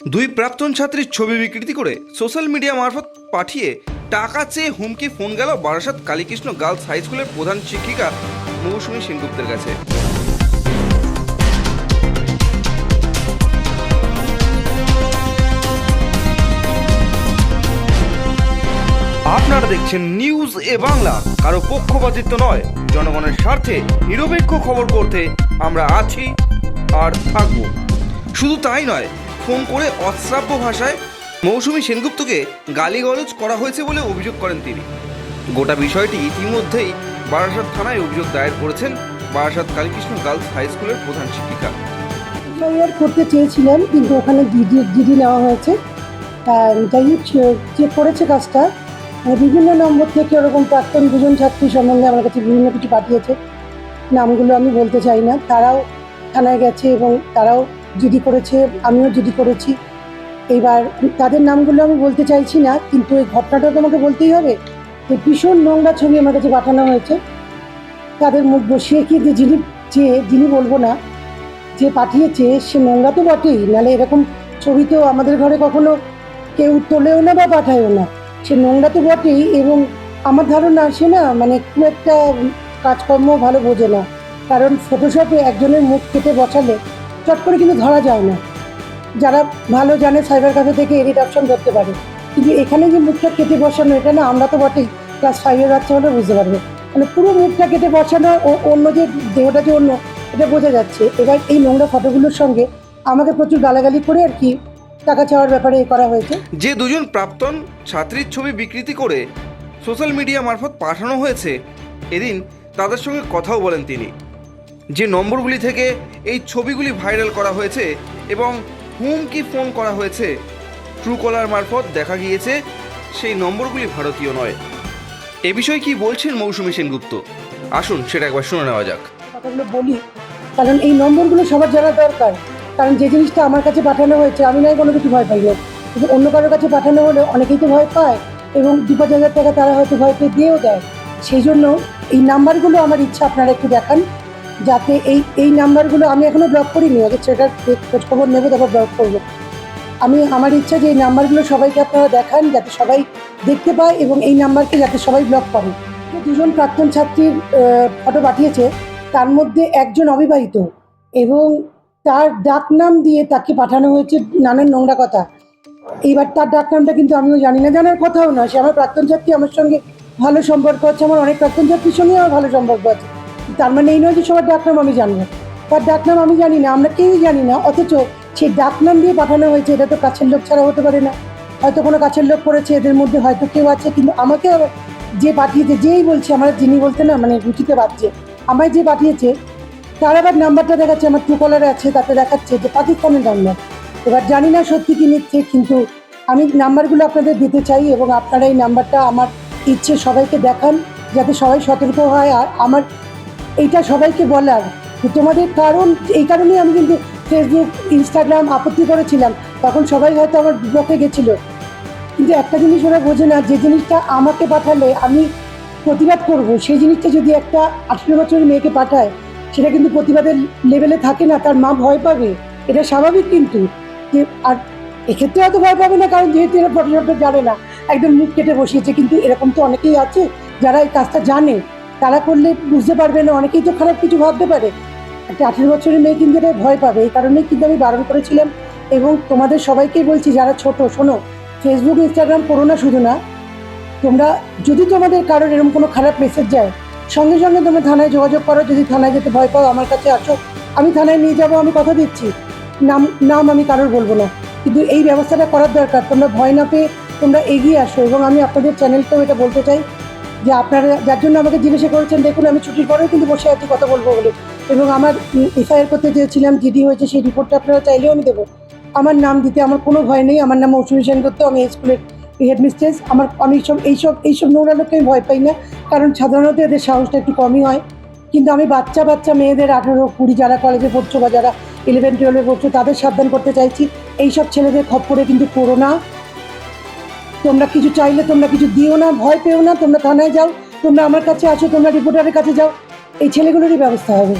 দুই প্রাক্তন ছাত্রীর ছবি বিকৃতি করে সোশ্যাল মিডিয়া মারফত পাঠিয়ে টাকা চেয়ে হুমকি ফোন গেল বারাসাত কালীকৃষ্ণ গার্লস হাই স্কুলের প্রধান শিক্ষিকা মৌসুমী সেনগুপ্তের কাছে। আপনারা দেখছেন নিউজ এ বাংলা। কারও পক্ষপাতিত্ব নয়, জনগণের স্বার্থে নিরপেক্ষ খবর করতে আমরা আছি আর থাকব। শুধু তাই নয় ফোন করে অশ্রাব্য ভাষায় মৌসুমী সেনগুপ্তকে গালিগলজ করা হয়েছে বলে অভিযোগ করেন তিনি। গোটা বিষয়টি ইতিমধ্যেই বারাসাত থানায় অভিযোগ দায়ের করেছেন বারাসাত কালীকৃষ্ণ গার্লস হাই স্কুলের প্রধান শিক্ষিকা। এফআইআর করতে চেয়েছিলাম কিন্তু ওখানে ডিডি নেওয়া হয়েছে। যাই হোক যে করেছে কাজটা। বিভিন্ন নম্বর থেকে ওরকম প্রাক্তন দুজন ছাত্রী সম্বন্ধে আমার কাছে বিভিন্ন কিছু পাঠিয়েছে। নামগুলো আমি বলতে চাই না। তারাও থানায় গেছে এবং তারাও জিডি করেছে, আমিও জিডি করেছি। এইবার তাদের নামগুলো আমি বলতে চাইছি না, কিন্তু এই ঘটনাটা তোমাকে বলতেই হবে যে ভীষণ নোংরা ছবি আমার কাছে পাঠানো হয়েছে। তাদের মুখ বসিয়ে কি যে যিনি যে যিনি বলব না, যে পাঠিয়েছে, সে নোংরা তো বটেই। নাহলে এরকম ছবি তো আমাদের ঘরে কখনো কেউ তোলেও না বা পাঠায়ও না। সে নোংরা তো বটেই এবং আমার ধারণা সে না মানে খুব একটা কাজকর্ম ভালো বোঝে না। কারণ ফটোশপে একজনের মুখ কেটে বসালে চট করে কিন্তু ধরা যায় না। যারা ভালো জানে সাইবার ক্যাফে থেকে এডিট অপশন ধরতে পারে। কিন্তু এখানে যে মুখটা কেটে বসানো, এটা না আমরা তো বটেই। ক্লাস ফাইভের বাচ্চা হলে বুঝতে পারবে। মানে পুরো মুখটা কেটে বসানো ও অন্য যে দেহটা যে অন্য, এটা বোঝা যাচ্ছে। এবার এই নোংরা ফটোগুলোর সঙ্গে আমাকে প্রচুর গালাগালি করে আর কি টাকা চাওয়ার ব্যাপারে করা হয়েছে। যে দুজন প্রাক্তন ছাত্রীর ছবি বিকৃতি করে সোশ্যাল মিডিয়া মারফত পাঠানো হয়েছে, এদিন তাদের সঙ্গে কথাও বলেন তিনি। যে নম্বরগুলি থেকে এই ছবিগুলি ভাইরাল করা হয়েছে এবং হুমকি ফোন করা হয়েছে, ট্রু কলার মারফত দেখা গিয়েছে, সেই নম্বরগুলি ভারতীয় নয়। এ বিষয়ে কি বলছেন মৌসুমী সেনগুপ্ত? আসুন, সেটা একবার শুনে নেওয়া যাক। বলি, কারণ এই নম্বরগুলো সবার জানা দরকার। কারণ যে জিনিসটা আমার কাছে পাঠানো হয়েছে, আমি নয় কোনো কিছু ভয় পাই না। কিন্তু অন্য কারোর কাছে পাঠানো হলে অনেকেই তো ভয় পায় এবং দু পাঁচ হাজার টাকা তারা হয়তো ভয় পেয়ে দিয়েও দেয়। সেই জন্য এই নাম্বারগুলো আমার ইচ্ছা, আপনারা একটু দেখান। যাতে এই এই নাম্বারগুলো আমি এখনও ব্লক করিনি, আগে সেটার খোঁজখবর নেব, তারপর ব্লক করব। আমি, আমার ইচ্ছা যে এই নাম্বারগুলো সবাইকে আপনারা দেখান, যাতে সবাই দেখতে পায় এবং এই নাম্বারকে যাতে সবাই ব্লক করে। দুজন প্রাক্তন ছাত্রীর ফটো পাঠিয়েছে, তার মধ্যে একজন অবিবাহিত এবং তার ডাকনাম দিয়ে তাকে পাঠানো হয়েছে নানান নোংরা কথা। এইবার তার ডাকনামটা কিন্তু আমিও জানি না, জানার কথাও না সে আমার প্রাক্তন ছাত্রী, আমার সঙ্গে ভালো সম্পর্ক আছে, আমার অনেক প্রাক্তন ছাত্রীর সঙ্গে আমার ভালো সম্পর্ক আছে। তার মানে এই নয় যে সবার ডাকনাম আমি জানি না। তার ডাকনাম আমি জানি না, আমরা কেউই জানি না, অথচ সেই ডাকনাম দিয়ে পাঠানো হয়েছে, এটা তো কাছের লোক ছাড়া হতে পারে না। হয়তো কোনো কাছের লোক করেছে এদের মধ্যে হয়তো কেউ আছে, কিন্তু আমাকে যে পাঠিয়েছে, যেই বলছে, আমার যিনি বলতে না মানে রুচিতে বাজছে, আমায় যে পাঠিয়েছে, তার আবার নাম্বারটা দেখাচ্ছে, আমার ট্রুকলারে আছে, তাতে দেখাচ্ছে যে পাকিস্তানের নাম্বার এবার জানি না সত্যি কি নিচ্ছে কিন্তু আমি নাম্বারগুলো আপনাদের দিতে চাই এবং আপনারা এই নাম্বারটা আমার ইচ্ছে সবাইকে দেখান, যাতে সবাই সতর্ক হয়, আর আমার এইটা সবাইকে বলার তোমাদের কারণ, এই কারণেই আমি কিন্তু ফেসবুক ইনস্টাগ্রাম আপত্তি করেছিলাম। তখন সবাই হয়তো আমার ব্লকে গেছিল। কিন্তু একটা জিনিস ওরা বোঝে না, যে জিনিসটা আমাকে পাঠালে আমি প্রতিবাদ করব। সেই জিনিসটা যদি একটা আঠেরো বছরের মেয়েকে পাঠায়, সেটা কিন্তু প্রতিবাদের লেভেলে থাকে না, তার মা ভয় পাবে। এটা স্বাভাবিক কিন্তু। যে আর এক্ষেত্রে হয়তো ভয় পাবে না, কারণ যেহেতু এরা ফটোশপটা জানে না, একদম মুখ কেটে বসিয়েছে। কিন্তু এরকম তো অনেকেই আছে যারা এই কাজটা জানে। তারা করলে বুঝতে পারবে না, অনেকেই তো খারাপ কিছু ভাবতে পারে। একটা আঠেরো বছরের মেয়ে কিন্তু এটা ভয় পাবে, এই কারণেই কিন্তু আমি বারণ করেছিলাম। এবং তোমাদের সবাইকেই বলছি, যারা ছোট, শোনো ফেসবুক ইনস্টাগ্রাম করো না শুধু না। তোমরা, যদি তোমাদের কারোর এরকম কোনো খারাপ মেসেজ যায়, সঙ্গে সঙ্গে তোমরা থানায় যোগাযোগ করো। যদি থানায় যেতে ভয় পাও, আমার কাছে আসো। আমি থানায় নিয়ে যাব, আমি কথা দিচ্ছি। নাম নাম আমি কারোর বলব না। কিন্তু এই ব্যবস্থাটা করার দরকার। তোমরা ভয় না পেয়ে তোমরা এগিয়ে আসো। এবং আমি আপনাদের চ্যানেলকেও এটা বলতে চাই। যে আপনারা যার জন্য আমাকে জিজ্ঞাসা করেছেন, দেখুন, আমি ছুটির পরেও কিন্তু বসে আছি, কথা বলব বলে। এবং আমার এফআইআর করতে চেয়েছিলাম, জিডি হয়েছে, সেই রিপোর্টটা আপনারা চাইলেও আমি দেবো। আমার নাম দিতে আমার কোনো ভয় নেই, আমার নাম মৌসুমী সেনগুপ্ত আমি এই স্কুলের হেডমিস্ট্রেস আমার, আমি সব, এইসব এইসব নোংরা আমি ভয় পাই না, কারণ সাধারণত এদের সাহসটা একটু কমই হয়। কিন্তু আমি বাচ্চা বাচ্চা মেয়েদের আঠেরো, কুড়ি যারা কলেজে পড়ছো বা যারা ইলেভেন টুয়েলভে পড়ছো, তাদের সাবধান করতে চাইছি। এইসব ছেলেদের কিন্তু করো না। তোমরা কিছু চাইলে তোমরা কিছু দিও না, ভয় পেও না, তোমরা থানায় যাও, তোমরা আমার কাছে আসো, তোমরা রিপোর্টারের কাছে যাও। এই ছেলেগুলোরই ব্যবস্থা হবে।